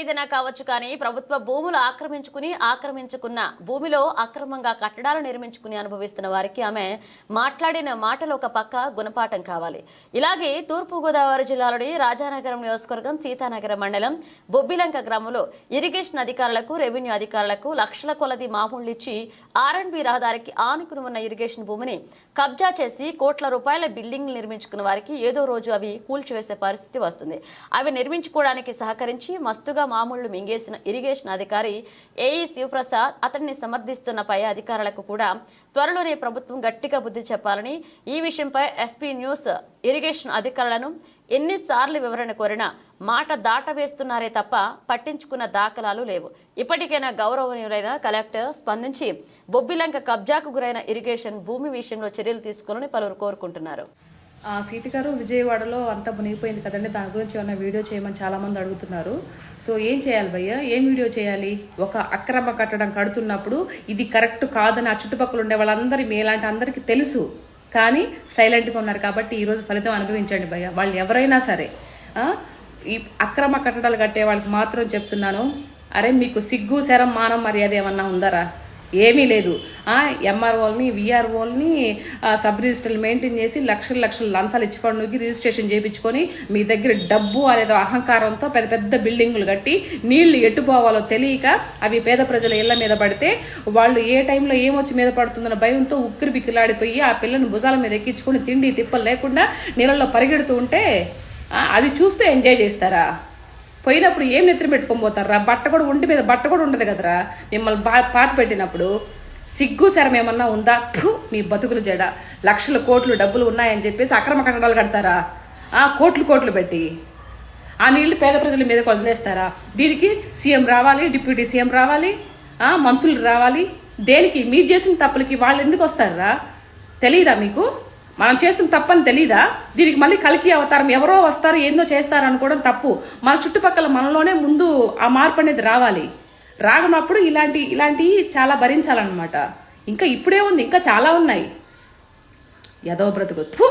ఏదైనా కావచ్చు కానీ ప్రభుత్వ భూములు ఆక్రమించుకుని ఆక్రమించుకున్న భూమిలో అక్రమంగా కట్టడాలు నిర్మించుకుని అనుభవిస్తున్న వారికి ఆమె మాట్లాడిన మాటలు ఒక పక్క గుణపాఠం కావాలి. ఇలాగే తూర్పుగోదావరి జిల్లాలోని రాజానగరం నియోజకవర్గం సీతానగరం మండలం బొబ్బిలంక గ్రామంలో ఇరిగేషన్ అధికారులకు రెవెన్యూ అధికారులకు లక్షల కొలది మామూళ్ళు ఇచ్చి ఆర్ఎండ్బి రహదారికి ఆనుకుని ఉన్న ఇరిగేషన్ భూమిని కబ్జా చేసి కోట్ల రూపాయల బిల్డింగ్లు నిర్మించుకున్న వారికి ఏదో రోజు అవి కూల్చివేసే పరిస్థితి వస్తుంది. అవి నిర్మించుకోవడానికి సహకరించి మస్తుగా మామూళ్ళు మింగేసిన ఇరిగేషన్ అధికారి ఏఈ శివప్రసాద్ అతన్ని సమర్థిస్తున్న పై అధికారులకు కూడా త్వరలోనే ప్రభుత్వం గట్టిగా బుద్ధి చెప్పాలని ఈ విషయంపై ఎస్పీ న్యూస్ ఇరిగేషన్ అధికారులను ఎన్నిసార్లు వివరణ కోరినా మాట దాట వేస్తున్నారే తప్ప పట్టించుకున్న దాఖలాలు లేవు. ఇప్పటికైనా గౌరవనీయులైన కలెక్టర్ స్పందించి బొబ్బిలంక కబ్జాకు గురైన ఇరిగేషన్ భూమి విషయంలో చర్యలు తీసుకోవాలని పలువురు కోరుకుంటున్నారు. సీత గారు విజయవాడలో అంతా మునిగిపోయింది కదండి. దాని గురించి ఏమైనా వీడియో చేయమని చాలామంది అడుగుతున్నారు. సో ఏం చేయాలి భయ్య? ఏం వీడియో చేయాలి? ఒక అక్రమ కట్టడం కడుతున్నప్పుడు ఇది కరెక్ట్ కాదని ఆ చుట్టుపక్కల ఉండే వాళ్ళందరి మీలాంటి అందరికీ తెలుసు. కానీ సైలెంట్గా ఉన్నారు కాబట్టి ఈరోజు ఫలితం అనుభవించండి భయ్య. వాళ్ళు ఎవరైనా సరే ఈ అక్రమ కట్టడాలు కట్టే వాళ్ళకి మాత్రం చెప్తున్నాను. అరే మీకు సిగ్గు శరం మానం మర్యాద ఏమన్నా ఉందరా? ఏమీ లేదు. ఎంఆర్ఓల్ని విఆర్ఓల్ని సబ్ రిజిస్టర్లు మెయింటైన్ చేసి లక్షల లక్షల లంచాలు ఇచ్చుకోవడానికి రిజిస్ట్రేషన్ చేయించుకొని మీ దగ్గర డబ్బు అనేది అహంకారంతో పెద్ద పెద్ద బిల్డింగులు కట్టి నీళ్ళు ఎట్టుపోవాలో తెలియక అవి పేద ప్రజల ఇళ్ళ మీద పడితే వాళ్ళు ఏ టైంలో ఏమొచ్చి మీద పడుతుందన్న భయంతో ఉక్కిరి బిక్కిలాడిపోయి ఆ పిల్లని భుజాల మీద ఎక్కించుకొని తిండి తిప్పలు లేకుండా నీళ్ళల్లో పరిగెడుతూ ఉంటే అది చూస్తూ ఎంజాయ్ చేస్తారా? పోయినప్పుడు ఏం నెత్తిన పెట్టుకొని పోతారా బట్ట కూడా ఒంటి మీద బట్ట కూడా ఉండదు కదరా? మిమ్మల్ని బా పాత పెట్టినప్పుడు సిగ్గు శరం ఏమన్నా ఉందా? మీ బతుకులు జడ. లక్షల కోట్లు డబ్బులు ఉన్నాయని చెప్పేసి అక్రమ కట్టడాలు కడతారా? ఆ కోట్లు కోట్లు పెట్టి. ఆ నీళ్ళు పేద ప్రజల మీద వదిలేస్తారా దీనికి సీఎం రావాలి డిప్యూటీ సీఎం రావాలి ఆ మంత్రులు రావాలి. దేనికి? మీరు చేసిన తప్పులకి వాళ్ళు ఎందుకు వస్తారా? తెలియదా మీకు? మనం చేస్తున్న తప్పని తెలీదా? దీనికి మళ్ళీ కలికి అవతారం ఎవరో వస్తారు ఏందో చేస్తారు అనుకోవడం తప్పు. మన చుట్టుపక్కల మనలోనే ముందు ఆ మార్పు అనేది రావాలి. రాగనప్పుడు ఇలాంటి ఇలాంటివి చాలా భరించాలన్నమాట. ఇంకా ఇప్పుడే ఉంది ఇంకా చాలా ఉన్నాయి. యదో బ్రతుకు.